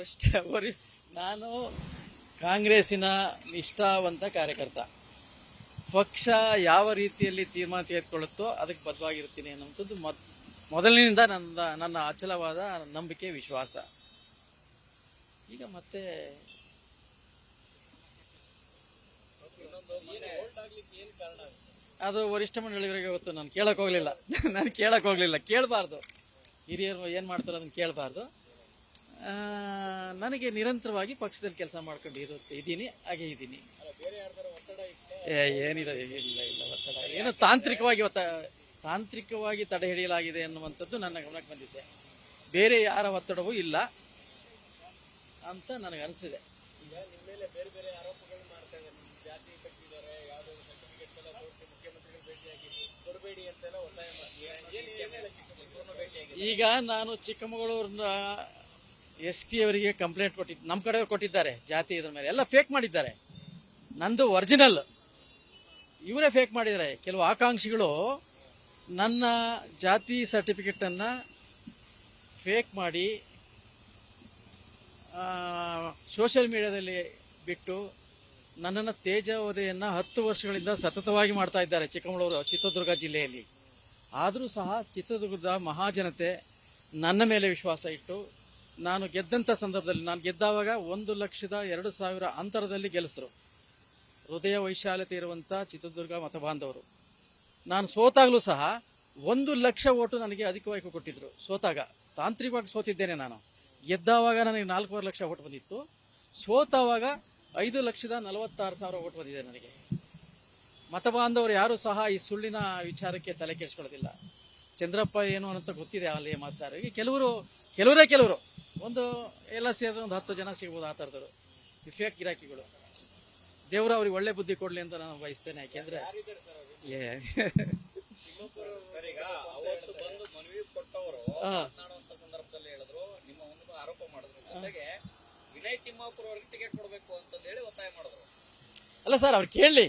ವರಿಷ್ಠ ವರಿ ನಾನು ಕಾಂಗ್ರೆಸ್ಸಿನ ನಿಷ್ಠಾವಂತ ಕಾರ್ಯಕರ್ತ. ಪಕ್ಷ ಯಾವ ರೀತಿಯಲ್ಲಿ ತೀರ್ಮಾನ ತೆಗೆದುಕೊಳ್ಳುತ್ತೋ ಅದಕ್ಕೆ ಬದ್ಧವಾಗಿರ್ತೀನಿ ಅನ್ನುವಂಥದ್ದು ಮೊದ್, ಮೊದಲಿನಿಂದ ನನ್ನ ನನ್ನ ಅಚಲವಾದ ನಂಬಿಕೆ, ವಿಶ್ವಾಸ. ಈಗ ಮತ್ತೆ ಅದು ವರಿಷ್ಠ ಮಂಡಳಿಗಳಿಗೆ ಗೊತ್ತು, ನಾನು ಕೇಳಕ್ ಹೋಗ್ಲಿಲ್ಲ ನಾನು ಕೇಳಕ್ ಹೋಗ್ಲಿಲ್ಲ ಕೇಳಬಾರ್ದು. ಹಿರಿಯರು ಏನ್ ಮಾಡ್ತಾರೋ ಅದನ್ನ ಕೇಳಬಾರ್ದು. ನನಗೆ ನಿರಂತರವಾಗಿ ಪಕ್ಷದಲ್ಲಿ ಕೆಲಸ ಮಾಡ್ಕೊಂಡು ಇರುತ್ತೆ ಇದ್ದೀನಿ ಹಾಗೆ ಇದ್ದೀನಿ ಏನಿಲ್ಲ ಇಲ್ಲ ಇಲ್ಲ ಒತ್ತಡ ಏನೋ ತಾಂತ್ರಿಕವಾಗಿ ಒತ್ತ ತಾಂತ್ರಿಕವಾಗಿ ತಡೆ ಹಿಡಿಯಲಾಗಿದೆ ಅನ್ನುವಂಥದ್ದು ನನ್ನ ಗಮನಕ್ಕೆ ಬಂದಿದೆ ಬೇರೆ ಯಾರ ಒತ್ತಡವೂ ಇಲ್ಲ ಅಂತ ನನಗೆ ಅನಿಸಿದೆ ಈಗ ನಾನು ಚಿಕ್ಕಮಗಳೂರಿನ ಎಸ್ ಪಿ ಅವರಿಗೆ ಕಂಪ್ಲೇಂಟ್ ಕೊಟ್ಟಿದ್ದು ನಮ್ಮ ಕಡೆ ಕೊಟ್ಟಿದ್ದಾರೆ, ಜಾತಿ ಇದ್ರ ಮೇಲೆ. ಎಲ್ಲ ಫೇಕ್ ಮಾಡಿದ್ದಾರೆ. ನಂದು ಒರಿಜಿನಲ್ ಇವರೇ ಫೇಕ್ ಮಾಡಿದ್ದಾರೆ. ಕೆಲವು ಆಕಾಂಕ್ಷಿಗಳು ನನ್ನ ಜಾತಿ ಸರ್ಟಿಫಿಕೇಟನ್ನು ಫೇಕ್ ಮಾಡಿ ಸೋಷಿಯಲ್ ಮೀಡಿಯಾದಲ್ಲಿ ಬಿಟ್ಟು ನನ್ನನ್ನು ತೇಜಾವಧೆಯನ್ನು ಹತ್ತು ವರ್ಷಗಳಿಂದ ಸತತವಾಗಿ ಮಾಡ್ತಾ ಇದ್ದಾರೆ ಚಿಕ್ಕಮಗಳೂರು, ಚಿತ್ರದುರ್ಗ ಜಿಲ್ಲೆಯಲ್ಲಿ. ಆದರೂ ಸಹ ಚಿತ್ರದುರ್ಗದ ಮಹಾಜನತೆ ನನ್ನ ಮೇಲೆ ವಿಶ್ವಾಸ ಇಟ್ಟು ನಾನು ಗೆದ್ದಂಥ ಸಂದರ್ಭದಲ್ಲಿ ನಾನು ಗೆದ್ದಾವಾಗ ಒಂದು ಲಕ್ಷದ ಎರಡು ಸಾವಿರ ಅಂತರದಲ್ಲಿ ಗೆಲ್ಲಿಸಿದ್ರು. ಹೃದಯ ವೈಶಾಲ್ಯತೆ ಇರುವಂಥ ಚಿತ್ರದುರ್ಗ ಮತಬಾಂಧವರು. ನಾನು ಸೋತಾಗಲೂ ಸಹ ಒಂದು ಲಕ್ಷ ಓಟು ನನಗೆ ಅಧಿಕವಾಗಿ ಕೊಟ್ಟಿದ್ರು. ಸೋತಾಗ. ತಾಂತ್ರಿಕವಾಗಿ ಸೋತಿದ್ದೇನೆ ನಾನು. ಗೆದ್ದಾವಾಗ ನನಗೆ ನಾಲ್ಕೂವರೆ ಲಕ್ಷ ಓಟ್ ಬಂದಿತ್ತು. ಸೋತಾವಾಗ ಐದು ಲಕ್ಷದ ನಲವತ್ತಾರು ಸಾವಿರ ಓಟ್ ಬಂದಿದೆ ನನಗೆ. ಮತಬಾಂಧವರು ಯಾರು ಸಹ ಈ ಸುಳ್ಳಿನ ವಿಚಾರಕ್ಕೆ ತಲೆ ಕೆಡಿಸ್ಕೊಳ್ಳೋದಿಲ್ಲ. ಚಂದ್ರಪ್ಪ ಏನು ಅಂತ ಗೊತ್ತಿದೆ ಅಲ್ಲಿ ಮಾತಾಡೋರಿಗೆ ಕೆಲವರು, ಕೆಲವರೇ ಕೆಲವರು. ಒಂದು ಎಲ್ಲ ಸೇರಿದ್ರೆ ಒಂದು ಹತ್ತು ಜನ ಸಿಗ್ಬೋದು ಆ ಥರದವರು. ಈ ಫೇಕ್ ಗಿರಾಕಿಗಳು. ದೇವರು ಅವ್ರಿಗೆ ಒಳ್ಳೆ ಬುದ್ಧಿ ಕೊಡಲಿ ಅಂತ ನಾನು ಬಯಸ್ತೇನೆ ಯಾಕೆಂದ್ರೆ ಯಾರಿದ್ದಾರೆ ಸರ್ ಅವರು? ಏ. ಈಗ ಅವತ್ತು ಬಂದು ಮನವಿ ಕೊಟ್ಟವರು ಹಾ. ಸಂದರ್ಭದಲ್ಲಿ ಹೇಳಿದ್ರು. ನಿಮ್ಮ ಒಂದು ಆರೋಪ ಮಾಡಿದ್ರು. ಜೊತೆಗೆ ವಿನಯ್ ತಿಮ್ಮಾಪುರ ಅವರಿಗೆ ಟಿಕೆಟ್ ಕೊಡಬೇಕು ಅಂತ ಹೇಳಿ ಒತ್ತಾಯ ಮಾಡಿದ್ರು. ಅಲ್ಲ ಸರ್ ಅವ್ರು ಕೇಳಲಿ.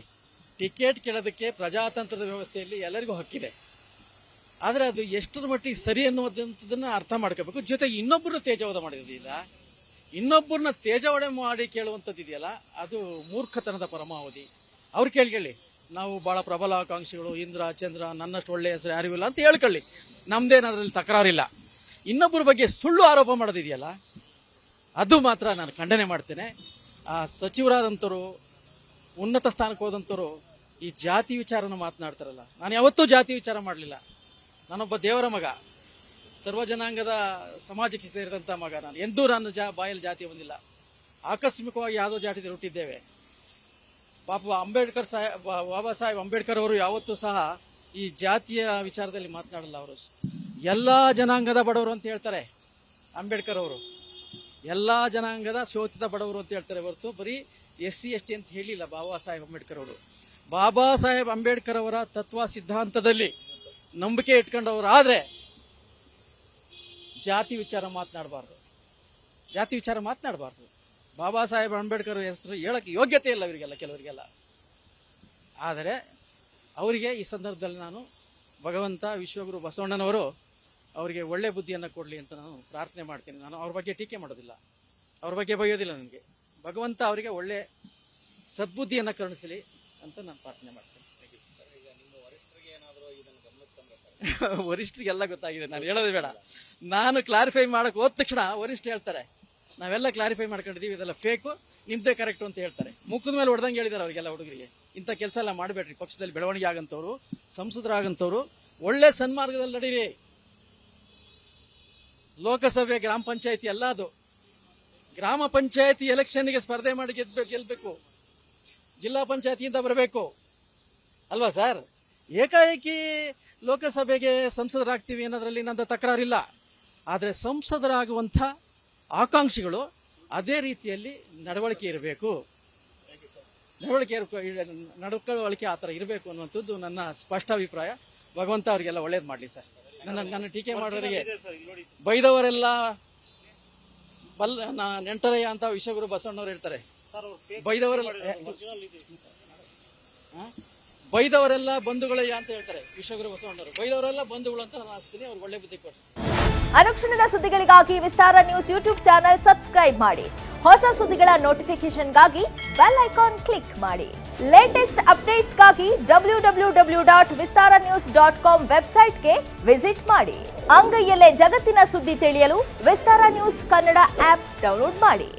ಟಿಕೆಟ್ ಕೇಳೋದಕ್ಕೆ ಪ್ರಜಾತಂತ್ರದ ವ್ಯವಸ್ಥೆಯಲ್ಲಿ ಎಲ್ಲರಿಗೂ ಹಕ್ಕಿದೆ. ಆದರೆ ಅದು ಎಷ್ಟರ ಮಟ್ಟಿಗೆ ಸರಿ ಅನ್ನುವಂಥದ್ದನ್ನು ಅರ್ಥ ಮಾಡ್ಕೋಬೇಕು. ಜೊತೆಗೆ ಇನ್ನೊಬ್ಬರನ್ನ ತೇಜವಾದ ಮಾಡಿರೋದಿಲ್ಲ ಇನ್ನೊಬ್ಬರನ್ನ ತೇಜವಡೆ ಮಾಡಿ ಕೇಳುವಂಥದ್ದು ಇದೆಯಲ್ಲ, ಅದು ಮೂರ್ಖತನದ ಪರಮಾವಧಿ. ಅವ್ರು ಕೇಳ್ಕೊಳ್ಳಿ ನಾವು ಬಹಳ ಪ್ರಬಲ ಆಕಾಂಕ್ಷಿಗಳು ಇಂದ್ರ, ಚಂದ್ರ, ನನ್ನಷ್ಟು ಒಳ್ಳೆಯ ಹೆಸರು ಯಾರಿಗೂ ಇಲ್ಲ ಅಂತ ಹೇಳ್ಕೊಳ್ಳಿ. ನಮ್ದೇನು ಅದರಲ್ಲಿ ತಕರಾರಿಲ್ಲ. ಇನ್ನೊಬ್ಬರ ಬಗ್ಗೆ ಸುಳ್ಳು ಆರೋಪ ಮಾಡೋದಿದೆಯಲ್ಲ, ಅದು ಮಾತ್ರ ನಾನು ಖಂಡನೆ ಮಾಡ್ತೇನೆ. ಆ ಸಚಿವರಾದಂಥವ್ರು ಉನ್ನತ ಸ್ಥಾನಕ್ಕೆ ಹೋದಂಥವ್ರು ಈ ಜಾತಿ ವಿಚಾರನ ಮಾತನಾಡ್ತಾರಲ್ಲ, ನಾನು ಯಾವತ್ತೂ ಜಾತಿ ವಿಚಾರ ಮಾಡಲಿಲ್ಲ. ನಾನೊಬ್ಬ ದೇವರ ಮಗ. ಸರ್ವ ಜನಾಂಗದ ಸಮಾಜಕ್ಕೆ ಸೇರಿದಂಥ ಮಗ ನಾನು. ಎಂದೂ ನಾನು ಜಾ, ಬಾಯಲ್ಲಿ ಜಾತಿ ಬಂದಿಲ್ಲ. ಆಕಸ್ಮಿಕವಾಗಿ ಯಾವುದೋ ಜಾತಿ ಹುಟ್ಟಿದ್ದೇವೆ. ಪಾಪ ಅಂಬೇಡ್ಕರ್ ಸಾಹೇಬ್ ಬಾಬಾ ಸಾಹೇಬ್ ಅಂಬೇಡ್ಕರ್ ಅವರು ಯಾವತ್ತೂ ಸಹ ಈ ಜಾತಿಯ ವಿಚಾರದಲ್ಲಿ ಮಾತನಾಡಲ್ಲ ಅವರು. ಎಲ್ಲ ಜನಾಂಗದ ಬಡವರು ಅಂತ ಹೇಳ್ತಾರೆ ಅಂಬೇಡ್ಕರ್ ಅವರು. ಎಲ್ಲ ಜನಾಂಗದ ಶೋತಿತ ಬಡವರು ಅಂತ ಹೇಳ್ತಾರೆ ಹೊರತು ಬರೀ ಎಸ್ ಸಿ, ಎಸ್ ಟಿ ಅಂತ ಹೇಳಿಲ್ಲ ಬಾಬಾ ಸಾಹೇಬ್ ಅಂಬೇಡ್ಕರ್ ಅವರು. ಬಾಬಾ ಸಾಹೇಬ್ ಅಂಬೇಡ್ಕರ್ ಅವರ ತತ್ವ ಸಿದ್ಧಾಂತದಲ್ಲಿ ನಂಬಿಕೆ ಇಟ್ಕೊಂಡವರಾದ್ರೆ ಜಾತಿ ವಿಚಾರ ಮಾತನಾಡಬಾರ್ದು. ಜಾತಿ ವಿಚಾರ ಮಾತನಾಡಬಾರ್ದು. ಬಾಬಾ ಸಾಹೇಬ್ ಅಂಬೇಡ್ಕರ್ ಹೆಸರು ಹೇಳಕ್ಕೆ ಯೋಗ್ಯತೆ ಇಲ್ಲ ಅವರಿಗೆಲ್ಲ ಕೆಲವರಿಗೆಲ್ಲ. ಆದರೆ ಅವರಿಗೆ ಈ ಸಂದರ್ಭದಲ್ಲಿ ನಾನು ಭಗವಂತ ವಿಶ್ವಗುರು ಬಸವಣ್ಣನವರು ಅವರಿಗೆ ಒಳ್ಳೆ ಬುದ್ಧಿಯನ್ನು ಕೊಡಲಿ ಅಂತ ನಾನು ಪ್ರಾರ್ಥನೆ ಮಾಡ್ತೀನಿ. ನಾನು ಅವ್ರ ಬಗ್ಗೆ ಟೀಕೆ ಮಾಡೋದಿಲ್ಲ. ಅವ್ರ ಬಗ್ಗೆ ಬೈಯೋದಿಲ್ಲ ನನಗೆ. ಭಗವಂತ ಅವರಿಗೆ ಒಳ್ಳೆ ಸದ್ಬುದ್ಧಿಯನ್ನು ಕರುಣಿಸಲಿ ಅಂತ ನಾನು ಪ್ರಾರ್ಥನೆ ಮಾಡ್ತೇನೆ ಸರ್ ಈಗ ನಿಮ್ಮ ವರಿಷ್ಠರಿಗೆ ಏನಾದ್ರು ಇದನ್ನ ಗಮನಕ್ಕೆ ತಂದ್ರೆ ಸರ್ ವರಿಷ್ಠರಿಗೆಲ್ಲ ಗೊತ್ತಾಗಿದೆ, ನಾನು ಹೇಳೋದು ಬೇಡ. ನಾನು ಕ್ಲಾರಿಫೈ ಮಾಡಕ್ಕೆ ಹೋದ ತಕ್ಷಣ ವರಿಷ್ಠ ಹೇಳ್ತಾರೆ, ನಾವೆಲ್ಲ ಕ್ಲಾರಿಫೈ ಮಾಡ್ಕೊಂಡಿದ್ದೀವಿ, ಇದೆಲ್ಲ ಫೇಕು ನಿಮ್ದೇ ಕರೆಕ್ಟ್ ಅಂತ ಹೇಳ್ತಾರೆ. ಮುಖದ ಮೇಲೆ ಹೊಡೆದಂಗೆ ಹೇಳಿದಾರೆ ಅವರಿಗೆಲ್ಲ ಹುಡುಗರಿಗೆ. ಇಂಥ ಕೆಲಸ ಎಲ್ಲ ಮಾಡಬೇಡ್ರಿ, ಪಕ್ಷದಲ್ಲಿ ಬೆಳವಣಿಗೆ ಆಗಂತವ್ರು ಸಂಸದರಾಗಂತವ್ರು ಒಳ್ಳೆ ಸನ್ಮಾರ್ಗದಲ್ಲಿ ನಡೀರಿ. ಲೋಕಸಭೆ, ಗ್ರಾಮ ಪಂಚಾಯತಿ ಎಲ್ಲ ಅದು. ಗ್ರಾಮ ಪಂಚಾಯತಿ ಎಲೆಕ್ಷನ್ಗೆ ಸ್ಪರ್ಧೆ ಮಾಡಿ ಗೆದ್ಬೇಕು, ಗೆಲ್ಬೇಕು. ಜಿಲ್ಲಾ ಪಂಚಾಯತಿಯಿಂದ ಬರಬೇಕು. ಅಲ್ವಾ ಸರ್? ಏಕಾಏಕಿ ಲೋಕಸಭೆಗೆ ಸಂಸದರಾಗ್ತೀವಿ ಅನ್ನೋದರಲ್ಲಿ ನಂದು ತಕರಾರಿಲ್ಲ. ಆದರೆ ಸಂಸದರಾಗುವಂಥ ಆಕಾಂಕ್ಷಿಗಳು ಅದೇ ರೀತಿಯಲ್ಲಿ ನಡವಳಿಕೆ ಇರಬೇಕು. ನಡವಳಿಕೆ ಇರಬೇಕು ನಡವಳಿಕೆ ಆ ಥರ ಇರಬೇಕು ಅನ್ನುವಂಥದ್ದು ನನ್ನ ಸ್ಪಷ್ಟ ಅಭಿಪ್ರಾಯ. ಭಗವಂತ ಅವರಿಗೆಲ್ಲ ಒಳ್ಳೇದು ಮಾಡಲಿ ಸರ್. ನನ್ನ ನನ್ನ ಟೀಕೆ ಮಾಡೋರಿಗೆ ಬೈದವರೆಲ್ಲ ಬಲ್ ನೆಂಟರಯ್ಯ ಅಂತ ವಿಶ್ವಗುರು ಬಸವಣ್ಣವ್ರು ಹೇಳ್ತಾರೆ ಬೈದವರೆಲ್ಲ? ಬೈದವರೆಲ್ಲ ಬಂಧುಗಳಯ್ಯ ಅಂತ ಹೇಳ್ತಾರೆ ವಿಶ್ವಗುರು ಬಸವಣ್ಣವರು. ಬೈದವರೆಲ್ಲ ಬಂಧುಗಳು ಅಂತ ನಾನು ಅವ್ರಿಗೆ ಒಳ್ಳೆ ಬುದ್ಧಿ ಕೊಡ್ರಿ. ಅನುಕ್ಷಣದ ಸುದ್ದಿಗಳಿಗಾಗಿ Vistara news YouTube channel subscribe ಮಾಡಿ. ಹೊಸ ಸುದ್ದಿಗಳ ನೋಟಿಫಿಕೇಶನ್ಗಾಗಿ ಬೆಲ್ ಐಕಾನ್ ಕ್ಲಿಕ್ ಮಾಡಿ. Latest ಅಪ್ಡೇಟ್ಸ್ಗಾಗಿ W W W dot Vistara news dot com ವೆಬ್ಸೈಟ್ಗೆ ವಿಸಿಟ್ ಮಾಡಿ. ಅಂಗೈಯಲ್ಲೇ ಜಗತ್ತಿನ ಸುದ್ದಿ ತಿಳಿಯಲು Vistara news Kannada app download ಮಾಡಿ.